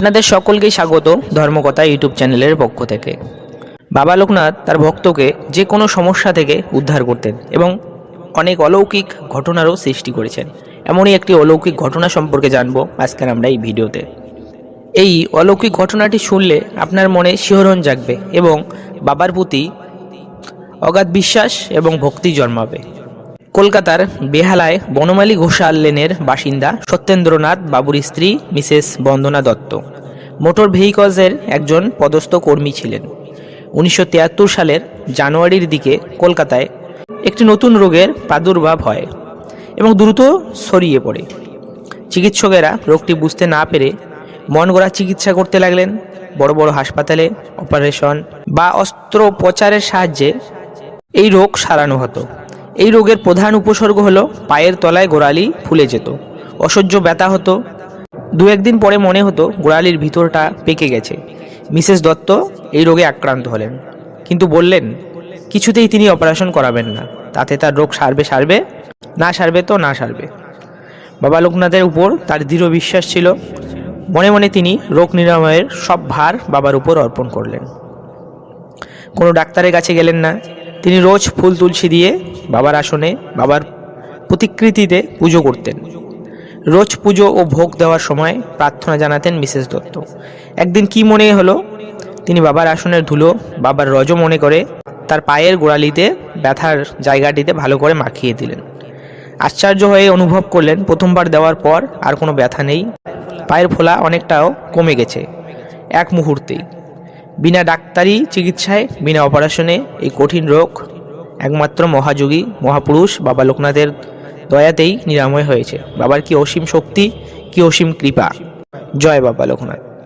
আপনাদের সকলকেই স্বাগত ধর্মকথা ইউটিউব চ্যানেলের পক্ষ থেকে। বাবা লোকনাথ তার ভক্তকে যে কোনো সমস্যা থেকে উদ্ধার করতেন এবং অনেক অলৌকিক ঘটনারও সৃষ্টি করেছেন। এমনই একটি অলৌকিক ঘটনা সম্পর্কে জানব আজকের আমরা এই ভিডিওতে। এই অলৌকিক ঘটনাটি শুনলে আপনার মনে শিহরণ জাগবে এবং বাবার প্রতি অগাধ বিশ্বাস এবং ভক্তি জন্মাবে। কলকাতার বেহালায় বনমালী ঘোষাল লেনের বাসিন্দা সত্যেন্দ্রনাথ বাবুর স্ত্রী মিসেস বন্দনা দত্ত। মোটর ভেহিকলসের একজন পদস্থ কর্মী ছিলেন। উনিশশো তিয়াত্তর সালের জানুয়ারির দিকে কলকাতায় একটি নতুন রোগের প্রাদুর্ভাব হয় এবং দ্রুত ছড়িয়ে পড়ে। চিকিৎসকেরা রোগটি বুঝতে না পেরে মন গড়া চিকিৎসা করতে লাগলেন। বড় বড় হাসপাতালে অপারেশন বা অস্ত্রোপচারের সাহায্যে এই রোগ সারানো হতো। এই রোগের প্রধান উপসর্গ হলো পায়ের তলায় গোড়ালি ফুলে যেত। অসহ্য ব্যথা হতো। দু একদিন পরে মনে হতো গোড়ালির ভিতরটা পেকে গেছে। মিসেস দত্ত এই রোগে আক্রান্ত হলেন। কিন্তু বললেন, কিছুতেই তিনি অপারেশন করাবেন না। তাতে তার রোগ সারবে সারবে, না সারবে তো না সারবে। বাবা লোকনাথের উপর তার দৃঢ় বিশ্বাস ছিল। মনে মনে তিনি রোগ নিরাময়ের সব ভার বাবার উপর অর্পণ করলেন। কোনো ডাক্তারের কাছে গেলেন না। তিনি রোজ ফুল তুলসী দিয়ে বাবার আসনে বাবার প্রতিকৃতিতে পুজো করতেন। রোজ পুজো ও ভোগ দেওয়ার সময় প্রার্থনা জানাতেন মিসেস দত্ত। একদিন কি মনে হলো? তিনি বাবার আসনের ধুলো, বাবার রজ মনে করে তার পায়ের গোড়ালিতে, ব্যথার জায়গাটিতে ভালো করে মাখিয়ে দিলেন। আশ্চর্য হয়ে অনুভব করলেন, প্রথমবার দেওয়ার পর আর কোনো ব্যথা নেই। পায়ের ফোলা অনেকটাও কমে গেছে এক মুহূর্তেই। বিনা ডাক্তারি চিকিৎসায়, বিনা অপারেশনে এই কঠিন রোগ একমাত্র মহাযোগী মহাপুরুষ বাবা লোকনাথের দয়াতেই নিরাময় হয়েছে। বাবার কি অসীম শক্তি, কি অসীম কৃপা? জয় বাবা লোকনাথ।